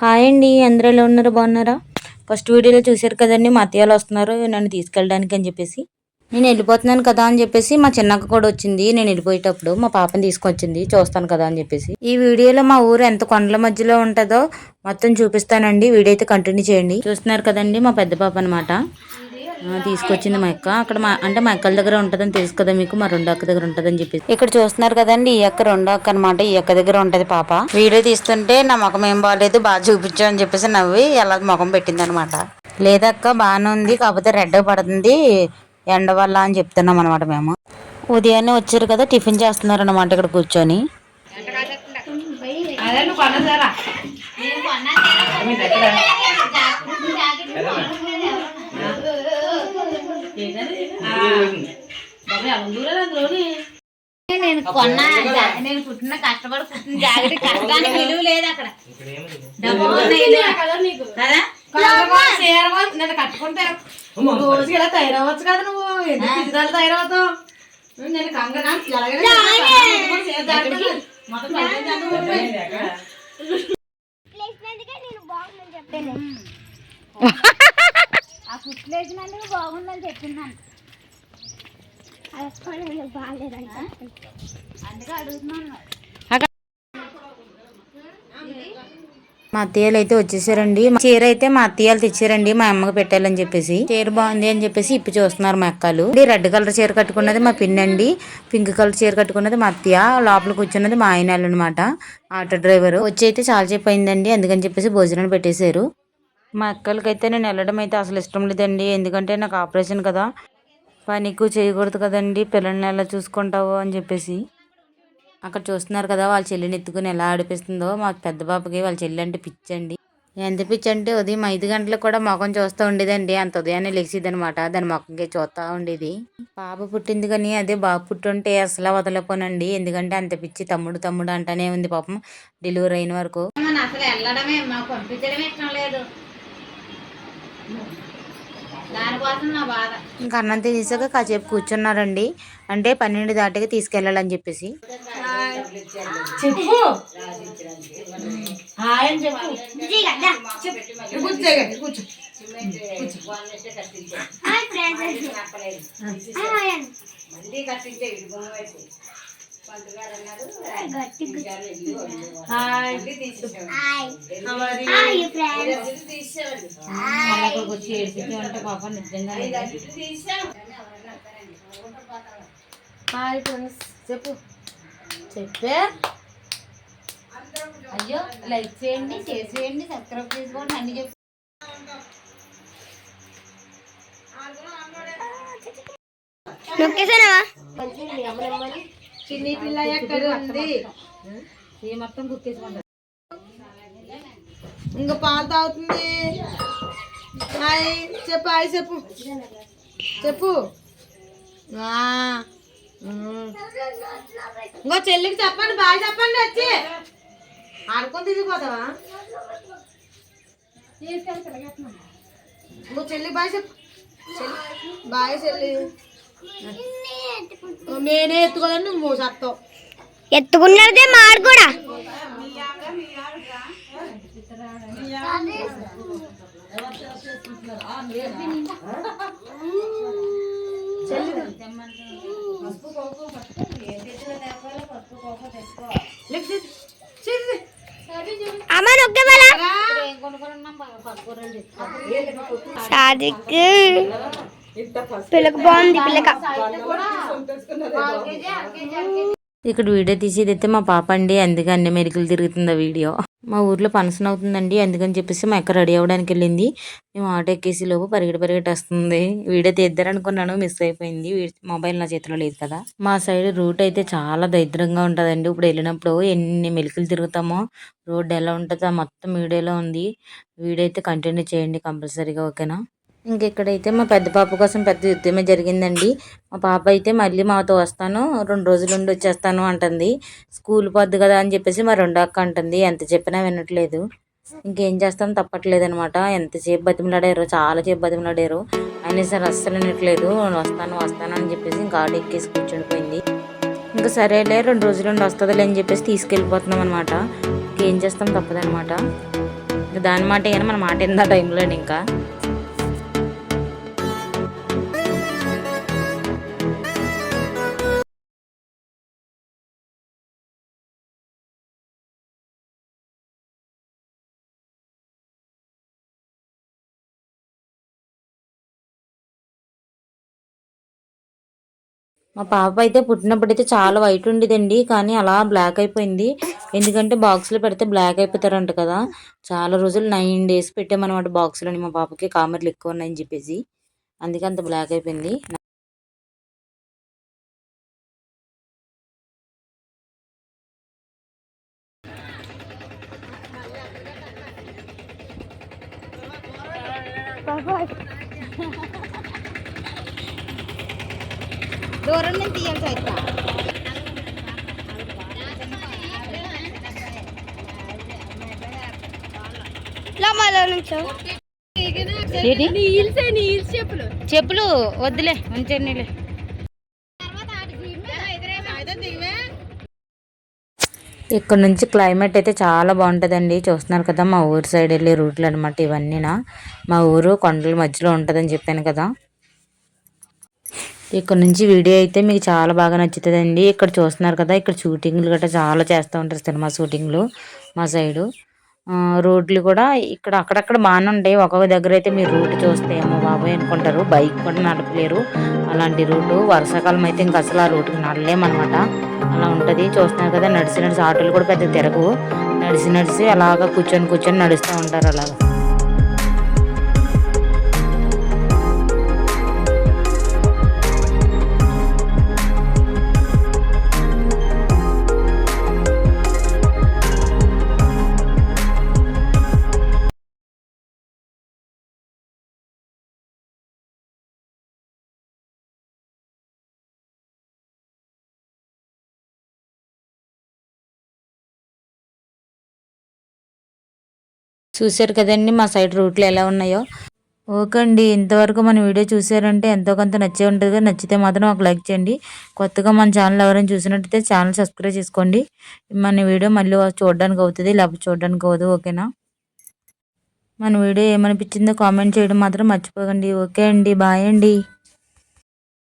Hi అండి అందరూ ఎలా ఉన్నారు? బాగున్నారా? ఫస్ట్ వీడియోలో చూశారు కదండి మా అత్తయ్యలు వస్తున్నారు నన్ను తీసుకెళ్ళడానికి అని చెప్పేసి. నేను వెళ్ళిపోతున్నాను కదా అని చెప్పేసి మా చిన్నక్క కూడా వచ్చింది. నేను వెళ్ళిపోయేటప్పుడు మా పాపని తీసుకొచ్చింది చూస్తాను కదా అని చెప్పేసి. ఈ వీడియోలో మా ఊరు ఎంత కొండల మధ్యలో ఉంటుందో మొత్తం చూపిస్తానండి. వీడియో అయితే కంటిన్యూ చేయండి. చూస్తున్నారు కదండి మా పెద్ద పాప అనమాట తీసుకొచ్చింది మా అక్క. అక్కడ మా అంటే మా అక్కల దగ్గర ఉంటుందని తెలుసు కదా మీకు మా రెండో అక్క దగ్గర ఉంటుందని చెప్పేసి. ఇక్కడ చూస్తున్నారు కదండి ఈ అక్క రెండో అక్క అనమాట ఈ అక్క దగ్గర ఉంటది పాప. వీడియో తీస్తుంటే నా ముఖం ఏం బాగాలేదు బాగా చూపించు అని చెప్పేసి నవ్వి ఎలా ముఖం పెట్టింది అనమాట లేదక్క బాగానే ఉంది కాకపోతే రెడ్ పడుతుంది ఎండ వల్ల అని చెప్తున్నాం అనమాట మేము. ఉదయాన్నే వచ్చారు కదా టిఫిన్ చేస్తున్నారు అనమాట ఇక్కడ కూర్చొని. నేను కొన్న నేను పుట్టిన కష్టపడి పుట్టిన జాగ్రత్త కష్టానికి విలువ లేదు అక్కడ. డబ్బు ఉన్నాయి కదా నేను కట్టుకుంటే రోజుకి ఇలా తయారవచ్చు కదా నువ్వు. ఎందుకు తయారవుతావు? నేను కంగనా ఆ వేసినందుకు బాగుందని చెప్తున్నాను మా అత్తయ్యలు అయితే వచ్చేసారండి. మా చీర అయితే మా అత్తయ్యలు తెచ్చారండి. మా అమ్మకి పెట్టాలని చెప్పేసి. చీర బాగుంది అని చెప్పేసి ఇప్పి చూస్తున్నారు మా అక్కలు. రెడ్ కలర్ చీర కట్టుకున్నది మా పిన్నండి పింక్ కలర్ చీర కట్టుకున్నది మా అత్తయ్య. లోపల కూర్చున్నది మా ఆయన అనమాట ఆటో డ్రైవర్. వచ్చి అయితే చాలా చెప్పి అయిందండి. అందుకని చెప్పేసి భోజనాలు పెట్టేశారు. మా అక్కలకైతే నేను వెళ్ళడం అయితే అసలు ఇష్టం లేదండి. ఎందుకంటే నాకు ఆపరేషన్ కదా. పని ఎక్కువ చేయకూడదు కదండి. పిల్లల్ని ఎలా చూసుకుంటావు అని చెప్పేసి. అక్కడ చూస్తున్నారు కదా వాళ్ళ చెల్లిని ఎత్తుకుని ఎలా ఆడిపిస్తుందో. మా పెద్ద పాపకి వాళ్ళ చెల్లి అంటే పిచ్చండి. ఎంత పిచ్చి అంటే ఉదయం ఐదు గంటలకు కూడా ముఖం చూస్తూ ఉండేదండి. అంత ఉదయాన్నే లెగిసిద్ది అనమాట దాని ముఖంకి చూస్తూ ఉండేది. పాప పుట్టింది కానీ అదే బాబు పుట్టుంటే అసలు వదలపోనండి. ఎందుకంటే అంత పిచ్చి తమ్ముడు తమ్ముడు అంటానే ఉంది పాపం డెలివరీ అయిన వరకు. అసలు వెళ్ళడమే మాకు పంపించడమే ఇష్టం లేదు. ఇంకా అన్నం తినేసాక కాసేపు కూర్చున్నారండి. అంటే పన్నెండు దాటికి తీసుకెళ్ళాలని చెప్పేసి. చెప్పు. చెప్పు. వచ్చి ఏడిపిస్తూ ఉంటే పాప నిజంగా హాయ్ ఫ్రెండ్స్ చెప్పు. చెప్పే. అయ్యో లైక్ చేయండి చేయండి సబ్స్క్రైబ్ చేసుకోండి అన్ని చెప్పి. చిన్ని పిల్ల ఎక్కడ ఉంది. ఏ మొత్తం గుర్తించుకుంటారు ఇంకా పాలు తాగుతుంది. హాయ్ చెప్పు హాయ్ చెప్పు. చెప్పు. ఇంకో చెల్లికి చెప్పండి బాయ్ చెప్పండి వచ్చి. ఆడుకొని తిరిగిపోతావా? ఇంకో చెల్లి బాయ్ చెప్పు. చెల్లి బాయ్ చెల్లి. నేనే ఎత్తుకోదని నువ్వు సత్తావు ఎత్తుకున్నదే మాడు కూడా. అమ్మ సాదిక్ పిల్లక బాగుంది పిల్లక. ఇక్కడ వీడియో తీసేది అయితే మా పాప అండి అందుకే అన్ని మెరుకులు తిరుగుతుంది ఆ వీడియో. మా ఊర్లో ఫంక్షన్ అవుతుందండి అందుకని చెప్పేసి మా ఎక్కడ రెడీ అవ్వడానికి వెళ్ళింది. మేము ఆటో ఎక్కేసి లోపు పరిగెట పరిగెట వస్తుంది. వీడియో తీద్దారనుకున్నాను మిస్ అయిపోయింది. మొబైల్ నా చేతిలో లేదు కదా. మా సైడ్ రూట్ అయితే చాలా దరిద్రంగా ఉంటుందండి. ఇప్పుడు వెళ్ళినప్పుడు ఎన్ని మెలుకులు తిరుగుతామో రోడ్ ఎలా ఉంటుందో మొత్తం వీడియోలో ఉంది. వీడియో అయితే కంటిన్యూ చేయండి కంపల్సరీగా ఓకేనా? ఇంక ఇక్కడైతే మా పెద్ద పాప కోసం పెద్ద యుద్ధమే జరిగిందండి. మా పాప అయితే మళ్ళీ మాతో వస్తాను రెండు రోజులు ఉండి వచ్చేస్తాను అంటుంది. స్కూల్ పోద్దు కదా అని చెప్పేసి మా రెండో అక్క అంటుంది ఎంత చెప్పినా వినట్లేదు. ఇంకేం చేస్తాం తప్పట్లేదు అనమాట ఎంతసేపు బతిమలాడారు చాలా సేపు బతిమలాడారు అయినా సరే అస్సలు వినట్లేదు. వస్తాను వస్తాను అని చెప్పేసి ఇంకా ఆటో ఎక్కేసి కూర్చుండిపోయింది. ఇంకా సరేలే రెండు రోజులు ఉండి వస్తుందిలే అని చెప్పేసి తీసుకెళ్ళిపోతున్నాం అనమాట ఇంకేం చేస్తాం తప్పదనమాట. ఇంకా దాని మాట ఏమైనా మన మాట ఏందా టైంలో ఇంకా. మా పాప అయితే పుట్టినప్పుడైతే చాలా వైట్ ఉండేదండి కానీ అలా బ్లాక్ అయిపోయింది. ఎందుకంటే బాక్స్లో పెడితే బ్లాక్ అయిపోతారంట కదా. చాలా రోజులు నైన్ డేస్ పెట్టామన్నమాట బాక్స్లోని మా పాపకి కామెర్లు ఎక్కువ ఉన్నాయని చెప్పేసి. అందుకే అంత బ్లాక్ అయిపోయింది. దూరం నుంచి. చెప్పులు. వద్దులే ఉంచండిలే ఇక్కడ నుంచి క్లైమేట్ అయితే చాలా బాగుంటుందండి. చూస్తున్నారు కదా మా ఊరు సైడ్ వెళ్ళే రూట్లు అనమాట ఇవన్నీనా. మా ఊరు కొండల మధ్యలో ఉంటుందని చెప్పాను కదా. ఇక్కడ నుంచి వీడియో అయితే మీకు చాలా బాగా నచ్చుతుందండి. ఇక్కడ చూస్తున్నారు కదా ఇక్కడ షూటింగ్లు గట్రా చాలా చేస్తూ ఉంటారు సినిమా షూటింగ్లు మా సైడు. రోడ్లు కూడా ఇక్కడ అక్కడక్కడ బాగానే ఉంటాయి. ఒక్కొక్క దగ్గర అయితే మీరు రూట్ చూస్తే ఏమో బాబాయ్ అనుకుంటారు. బైక్ కూడా నడపలేరు. అలాంటి రూటు వర్షాకాలం అయితే ఇంకా అసలు ఆ రూట్కి నడలేమన్నమాట అలా ఉంటుంది. చూస్తున్నారు కదా నడిచి నడిచి ఆటోలు కూడా పెద్ద తిరగవు. నడిచి నడిచి అలాగా కూర్చొని కూర్చొని నడుస్తూ ఉంటారు అలాగా. చూశారు కదండి మా సైడ్ రూట్లు ఎలా ఉన్నాయో. ఓకే అండి ఇంతవరకు మన వీడియో చూసారంటే ఎంతో కొంత నచ్చే ఉంటుంది కదా నచ్చితే మాత్రం ఒక లైక్ చేయండి. కొత్తగా మన ఛానల్ ఎవరైనా చూసినట్టయితే ఛానల్ సబ్స్క్రైబ్ చేసుకోండి. మన వీడియో మళ్ళీ చూడడానికి అవుతుంది లేకపోతే చూడడానికి అవ్వదు ఓకేనా? మన వీడియో ఏమనిపించిందో కామెంట్ చేయడం మాత్రం మర్చిపోకండి. ఓకే అండి బాయ్ అండి.